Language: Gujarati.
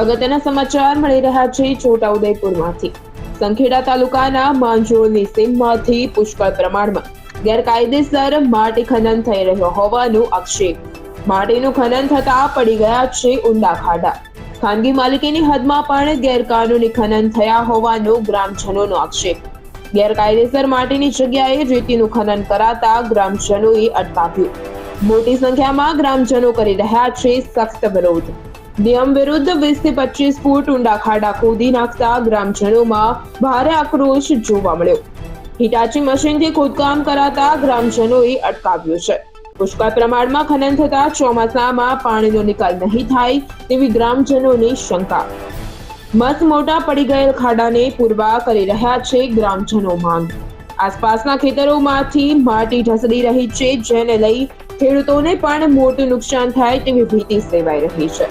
અગત્યના સમાચાર મળી રહ્યા છે છોટાઉદેપુરમાંથી. સંખેડા તાલુકાના માંજોળની સીમમાંથી પુષ્કળ પ્રમાણમાં ગેરકાયદેસર માટી ખનન થઈ રહ્યો હોવાનો આક્ષેપ. માટીનું ખનન થતા પડી ગયા છે ઊંડા ખાડા. ખાનગી માલિકીની હદમાં પણ ગેરકાનૂની ખનન થયા હોવાનો ગ્રામજનોનો આક્ષેપ. ગેરકાયદેસર માટીની જગ્યાએ રેતીનું ખનન કરાતા ગ્રામજનોએ અટકાવ્યું. મોટી સંખ્યામાં ગ્રામજનો કરી રહ્યા છે સખ્ત વિરોધ. નિયમ વિરુદ્ધ વીસથી પચીસ ફૂટ ઊંડા ખાડા ખોદી નાખતા ગ્રામજનોમાં ભારે આક્રોશ જોવા મળ્યો. હિટાચી મશીનથી ખોદકામ કરાતા ગ્રામજનોએ અટકાવ્યું છે. પુષ્કળ પ્રમાણમાં ખનન થતા ચોમાસામાં પાણીનો નિકાલ નહીં થાય તેવી ગ્રામજનોની શંકા. મત મોટા પડી ગયેલ ખાડાને પૂરવા કરી રહ્યા છે ગ્રામજનો માંગ. આસપાસના ખેતરોમાંથી માટી ઢસડી રહી છે, જેને લઈ ખેડૂતોને પણ મોટું નુકસાન થાય તેવી ભીતિ સેવાઈ રહી છે.